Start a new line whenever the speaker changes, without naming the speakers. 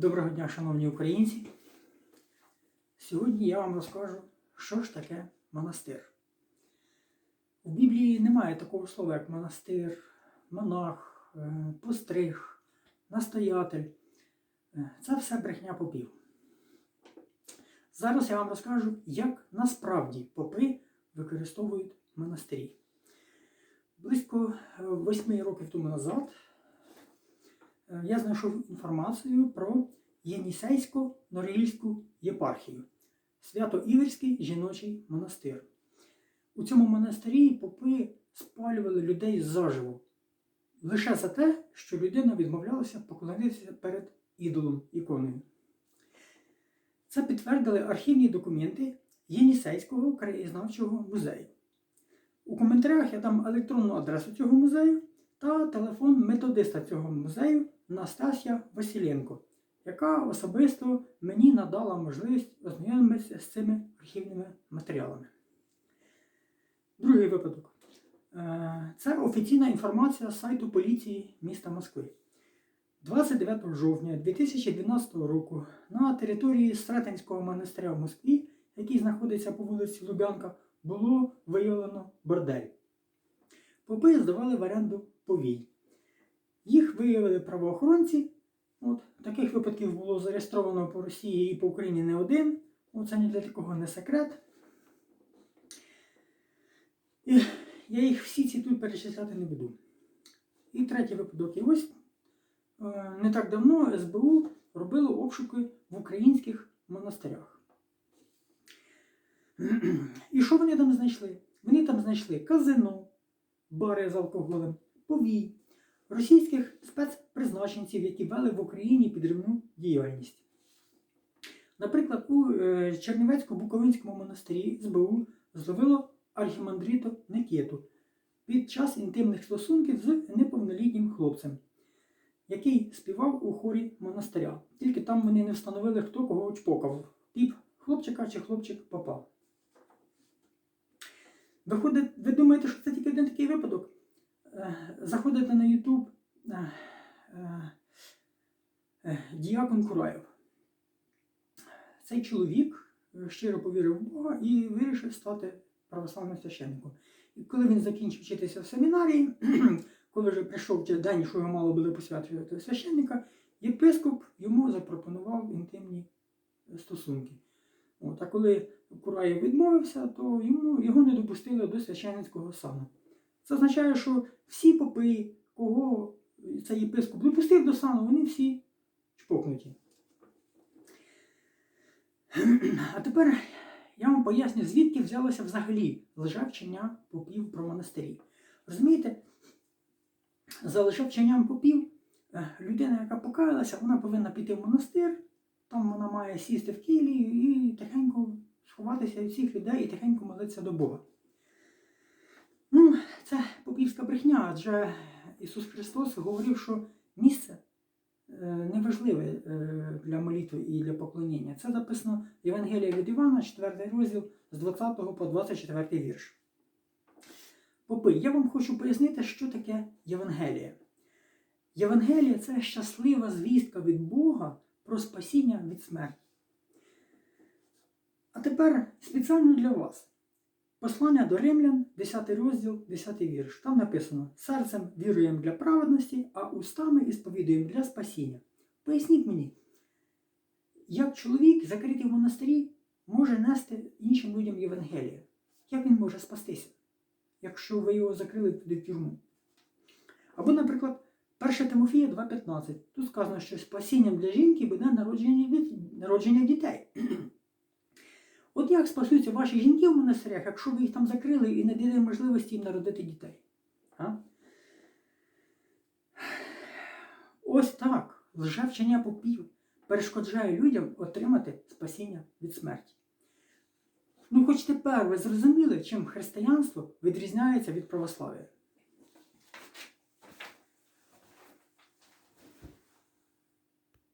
Доброго дня, шановні українці. Сьогодні я вам розкажу, що ж таке монастир. У Біблії немає такого слова, як монастир, монах, е, постриг, настоятель. Е, Це все брехня попів. Зараз я вам розкажу, як насправді попи використовують монастирі. Близько е, восьми років тому назад я знайшов інформацію про Єнісейську Норильську єпархію, Свято-Іверський жіночий монастир. У цьому монастирі попи спалювали людей заживо лише за те, що людина відмовлялася поклонитися перед ідолом іконою. Це підтвердили архівні документи Єнісейського краєзнавчого музею. У коментарях я дам електронну адресу цього музею та телефон методиста цього музею Настасія Василенко, яка особисто мені надала можливість ознайомитися з цими архівними матеріалами. Другий випадок. Е, Це офіційна інформація з сайту поліції міста Москви. 29 жовтня 2012 року на території Стратинського монастиря в Москві, який знаходиться по вулиці Лубянка, було виявлено бордель. Попи здавали в оренду повій. Їх виявили правоохоронці. От, таких випадків було зареєстровано по Росії і по Україні не один. От, це ні для такого не секрет. І я їх всі ці тут перечисляти не буду. І третій випадок. І ось е, не так давно СБУ робило обшуки в українських монастирях. І що вони там знайшли? Вони там знайшли казино, бари з алкоголем, повій, російських спецпризначенців, які вели в Україні підривну діяльність. Наприклад, у е, Чернівецько-Буковинському монастирі СБУ зловило архімандриту Никіту під час інтимних стосунків з неповнолітнім хлопцем, який співав у хорі монастиря. Тільки там вони не встановили, хто кого очпокав. Піп хлопчика чи хлопчик попав. Виходить, ви думаєте, що це тільки один такий випадок? Е, Заходите на YouTube е, е, Діакон Кураєв. Цей чоловік щиро повірив в Бога і вирішив стати православним священником. І коли він закінчив вчитися в семінарії, коли вже прийшов день, що його мало було посвячувати священника, єпископ йому запропонував інтимні стосунки. От, а коли Кураєв відмовився, то йому, його не допустили до священницького сану. Це означає, що всі попи, кого цей єпископ допустив до сану, вони всі чпокнуті. А тепер я вам поясню, звідки взялося взагалі лежавчення попів про монастирі. Розумієте, за лежавченням попів е, людина, яка покаялася, вона повинна піти в монастир, там вона має сісти в кілі і тихенько сховатися від всіх людей і тихенько молитися до Бога. Ну, брехня, адже Ісус Христос говорив, що місце е, неважливе е, для молитви і для поклоніння. Це записано в Євангелії від Івана, 4 розділ з 20 по 24 вірш. Попи, я вам хочу пояснити, що таке Євангеліє. Євангеліє це щаслива звістка від Бога про спасіння від смерті. А тепер спеціально для вас. Послання до римлян, 10 розділ, 10 вірш. Там написано: серцем віруємо для праведності, а устами і сповідуємо для спасіння. Поясніть мені, як чоловік, закритий в монастирі, може нести іншим людям Євангеліє? Як він може спастися, якщо ви його закрили в тюрму? Або, наприклад, 1 Тимофія 2,15. Тут сказано, що спасінням для жінки буде народження, народження дітей. От як спасуться ваші жінки в монастирях, якщо ви їх там закрили і не дали можливості їм народити дітей? А? Ось так лжевчення попів перешкоджає людям отримати спасіння від смерті. Ну, хоч тепер ви зрозуміли, чим християнство відрізняється від православ'я.